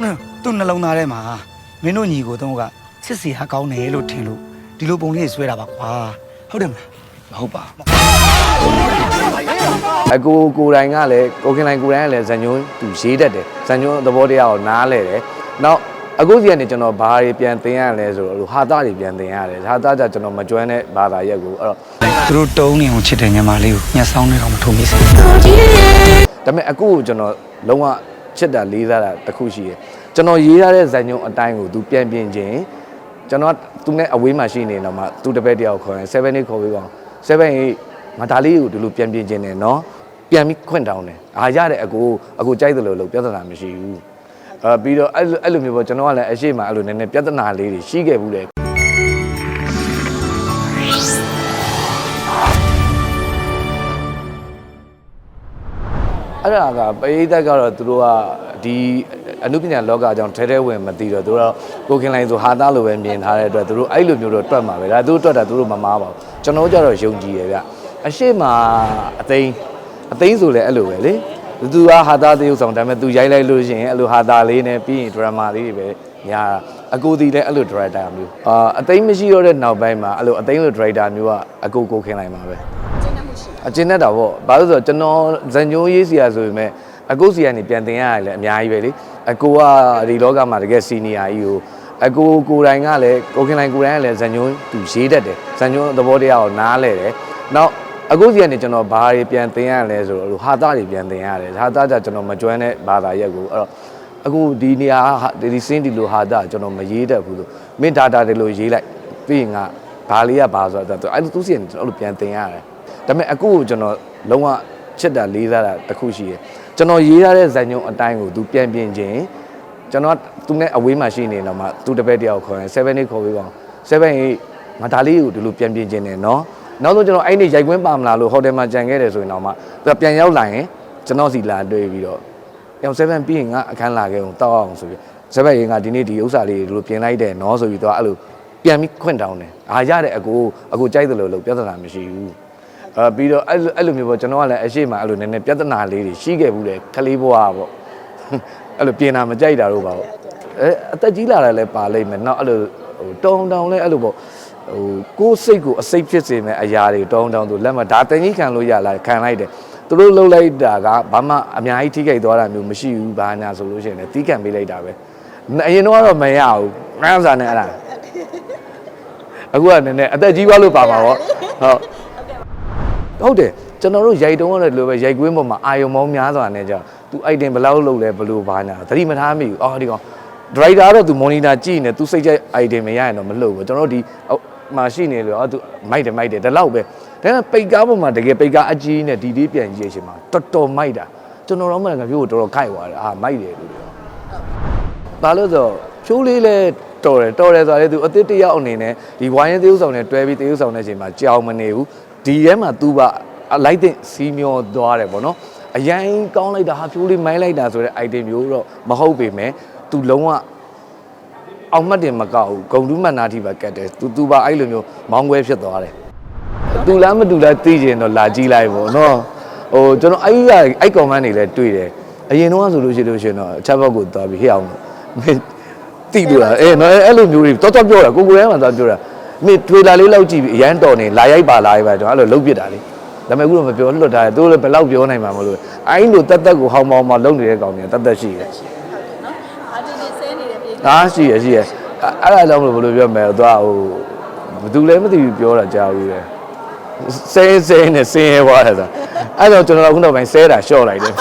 ဟမ်သူ့နှလုံးသားထဲမှာမင်းတို့ညီကိုတော့ကချစ်စီဟာကောင်းတယ်လို့ထင်လို့ဒီလိုပုံလေးဆွဲတာပါကွာဟုတ်တယ်မလားမဟုတ်ပါဘူးအကိုကိုယ်တိုင်ကလည်းကိုခင်လိုင်ကိုယ်တိုင်ကလည်းဇန်ညွန်းသူရေးတတ်တယ်ဇန်ညွန်းသဘောတရားကိုနားလဲတယ်နောက်အခုစီကနေကျွန်တော်ဘာတွေပြန်သင်ရလဲဆိုတော့ဟာသားတွေပြန်သင်ရတယ်ဟာသားကြကျွန်တော်မကျွမ်းတဲ့ဘာသာရက်ကိုအဲ့တော့သူတို့တုံးနေအောင်ချစ်တဲ့ညီမလေးကိုညှက်ဆောင်နေတော့မထုံမိစေဒါပေမဲ့အခုကိုကျွန်တော်လုံးဝ ချစ်တာလေးစားတာတစ်ခုရှိရယ်ကျွန်တော်ရေးရတဲ့ဇာညုံအတိုင်းကိုသူပြန်ပြင်ခြင်းကျွန်တော်သူနဲ့အဝေးမှာရှိနေတော့မှသူတစ်ပည့်တယောက်ခေါ်ရင်7 8ခေါ်ပြီးပါ7 8ငါဒါလေးကိုဒီလိုပြန်ပြင်ခြင်းတယ်နော်ပြန်ပြီးခွင့်တောင်းတယ်အားရတဲ့အကိုအကိုကြိုက်တယ်လို့လို့ပြဿနာမရှိဘူးအဲပြီးတော့အဲ့လိုအဲ့လိုမျိုးပေါ့ကျွန်တော်ကလည်းအရှိမအဲ့လိုနည်းနည်းပြဿနာလေးတွေရှိခဲ့ဘူးလေ အဲ့ဒါကပရိသတ်ကတော့သူတို့ကဒီအနုပညာလောကအကြောင်းထဲထဲဝင်မသိတော့သူတို့ကကိုခင်လိုင်းဆိုဟာသားလိုပဲမြင်ထားတဲ့အတွက်သူတို့အဲ့လိုမျိုးတော့တွတ်မှာပဲဒါသူတို့တွတ်တာသူတို့မမားပါဘူးကျွန်တော်တို့ကြတော့ယုံကြည်ရဗျအရှိမအသိန်းအသိန်းဆိုလည်းအဲ့လိုပဲလေသူကဟာသားသရုပ်ဆောင်ဒါပေမဲ့သူရိုက်လိုက်လို့ရှိရင်အဲ့လိုဟာသားလေးနဲ့ပြီးရင်ဒရမာလေးတွေပဲညာအကိုဒီလည်းအဲ့လိုဒရိုက်တာမျိုးအာအသိန်းမရှိတော့တဲ့နောက်ပိုင်းမှာအဲ့လိုအသိန်းလိုဒရိုက်တာမျိုးကအကိုကိုခင်လိုင်းပါပဲ အကျဉ်းနဲ့တာပေါ့ဘာလို့လဲဆိုတော့ကျွန်တော်ဇန်ညိုးရေးစီရဆိုပေမဲ့အကုစီကနေပြန်တင်ရရတယ်အများကြီးပဲလေအကိုကဒီလောကမှာတကယ်စီနီယာကြီးကိုအကိုကိုယ်တိုင်ကလည်းကိုခင်လိုင်ကိုယ်တိုင်ကလည်းဇန်ညိုးသူရေးတတ်တယ်ဇန်ညိုးသဘောတရားကိုနားလဲတယ်နောက်အကုစီကနေကျွန်တော်ဘာတွေပြန်တင်ရလဲဆိုတော့ဟာသားတွေပြန်တင်ရတယ်ဟာသားကြကျွန်တော်မကျွမ်းတဲ့ဘာသာရက်ကိုအဲ့တော့အခုဒီနေရာဒီစင်းဒီလိုဟာသားကျွန်တော်မရေးတတ်ဘူးလို့မင်းဒါတာတွေလို့ရေးလိုက်ပြီးရင်က ဘာလေးကဘာဆိုတော့အဲ့လိုသူစီကနေကျွန်တော်အဲ့လိုပြန်တင်ရတယ်ဒါပေမဲ့အခုကိုကျွန်တော်လုံးဝချစ်တာလေးစားတာတစ်ခုရှိရယ်ကျွန်တော်ရေးရတဲ့ဇာညုံအတိုင်းကိုသူပြန်ပြင်ခြင်းကျွန်တော်သူနဲ့အဝေးမှာရှိနေတော့မှသူတစ်ပည့်တယောက်ခေါ်ရင်7 8ခေါ်ပြီးပါ7 8ငါဒါလေးကိုဒီလိုပြန်ပြင်ခြင်းတယ်နော်နောက်ဆုံးကျွန်တော်အဲ့ဒီရိုက်ကွင်းပါမလားလို့ဟိုတယ်မှာကြံခဲ့တယ်ဆိုရင်တော့မှသူပြန်ရောက်လာရင်ကျွန်တော်စီလာတွေ့ပြီးတော့ရောင်7ပြီးရင်ငါအခန်းလာခဲ့အောင်တောက်အောင်ဆိုပြီး7ရင်ကဒီနေ့ဒီဥစ္စာလေးဒီလိုပြင်လိုက်တယ်နော်ဆိုပြီးတော့အဲ့လို ပြန်ပြီးခွင့်တောင်းတယ်အားရတဲ့အကိုအကိုကြိုက်တယ်လို့လို့ပြဿနာမရှိဘူးအဲပြီးတော့အဲ့လိုအဲ့လိုမျိုးပေါ့ကျွန်တော်ကလည်းအရှိမအဲ့လိုနည်းနည်းပြဿနာလေးတွေရှိခဲ့ဘူးလေခလေးဘွားပေါ့အဲ့လိုပြင်တာမကြိုက်တာတော့ပါပေါ့အဲအသက်ကြီးလာတယ်လည်းပါလိမ့်မယ်နောက်အဲ့လိုဟိုတောင်းတောင်းလဲအဲ့လိုပေါ့ဟိုကိုယ်စိတ်ကိုအစိတ်ဖြစ်စေမဲ့အရာတွေတောင်းတောင်းသူလက်မဒါတင်ကြီးခံလို့ရလားခံလိုက်တယ်သူတို့လှုပ်လိုက်တာကဘာမှအများကြီးထိခိုက်သွားတာမျိုးမရှိဘူးဘာညာဆိုလို့ရှိရင်လည်းတီးခံပေးလိုက်တာပဲအရင်တော့ကတော့မရဘူးငန်းစားနဲ့အဲ့ဒါ အခုကနည်းနည်းအသက်ကြီးသွားလို့ပါမှာပေါ့ဟုတ်ဟုတ်တယ်ကျွန်တော်တို့ရိုက်တုံးရတယ်လို့ပဲရိုက်ကွင်းပေါ်မှာအာယုံမောင်းများစွာနဲ့ကြာသူ item ဘယ်လောက်လုပ်လဲဘယ်လိုဘာညာသတိမထားမိဘူးအော်ဒီကောင် driver တော့သူ monitor ကြည့်နေသူစိတ်ကြိုက် item မရရင်တော့မလုပ်ဘူးကျွန်တော်တို့ဒီအောက်မှာရှိနေလို့အော်သူမိုက်တယ်မိုက်တယ်ဒီလောက်ပဲဒါပေမဲ့ပိတ်ကားပေါ်မှာတကယ်ပိတ်ကားအကြီးနဲ့ဒီလေးပြန်ကြည့်ရရှင်မှာတော်တော်မိုက်တာကျွန်တော်တော့မှငါပြောတော်တော်ခိုက်သွားတယ်အာမိုက်တယ်လို့ပြောဘာလို့ဆို ဖြိုးလေးလဲတော်တယ်တော်တယ်ဆိုတော့လေသူအစ်စ်တစ်ယောက်အနေနဲ့ဒီဝိုင်းရင်သေုပ်ဆောင်နဲ့တွဲပြီးသေုပ်ဆောင်တဲ့အချိန်မှာကြောင်မနေဘူးဒီထဲမှာ तू ပါလိုက်တဲ့စီမျောသွားတယ်ပေါ့နော်အရင်ကောင်းလိုက်တာဟာဖြိုးလေးမိုင်းလိုက်တာဆိုတဲ့ item မျိုးတော့မဟုတ်ပေမဲ့ तू လုံးဝအောင်မှတ်တယ်မကောက်ဘူးဂုံတူးမှတ်နာတိပါကတ်တယ်သူသူပါအဲ့လိုမျိုးမောင်းခွဲဖြစ်သွားတယ်သူလားမတူလားသိကျင်တော့လာကြည့်လိုက်ပေါ့နော်ဟိုကျွန်တော်အဲ့ဒီကအဲ့ကောင်မန်းနေလဲတွေ့တယ်အရင်တော့ဆိုလို့ရှိလို့ရှိရင်တော့အချက်ဘက်ကိုသွားပြီးဟဲ့အောင်မင်း တိလို့လားအေးနော်အဲ့လိုမျိုးတွေတော်တော်ပြောတာကိုကိုရဲမှသွားပြောတာမင်းထွေလာလေးလောက်ကြည့်ပြီးအရန်တော်နေလာရိုက်ပါလာရိုက်ပါကျွန်တော်အဲ့လိုလုတ်ပြစ်တာလေဒါပေမဲ့အခုတော့မပြောလွတ်တာသူတို့လည်းဘယ်လောက်ပြောနိုင်မှာမလို့အဲ့လိုတက်တက်ကိုဟောင်းမောင်းမောင်းလုံနေတဲ့ကောင်တွေကတက်တက်ရှိတယ်နော်အာဒီနေဆဲနေတဲ့ပြေ။အားရှိရရှိရ။အဲ့အဲ့ဒါကြောင့်မလို့ဘယ်လိုပြောမလဲ။သူကဟိုဘယ်သူလဲမသိဘူးပြောတာကြားဘူးလေ။ဆဲဆဲနဲ့ဆင်းရဲသွားတယ်ဆိုတာ။အဲ့တော့ကျွန်တော်ကခုနောက်ပိုင်းဆဲတာလျှော့လိုက်တယ်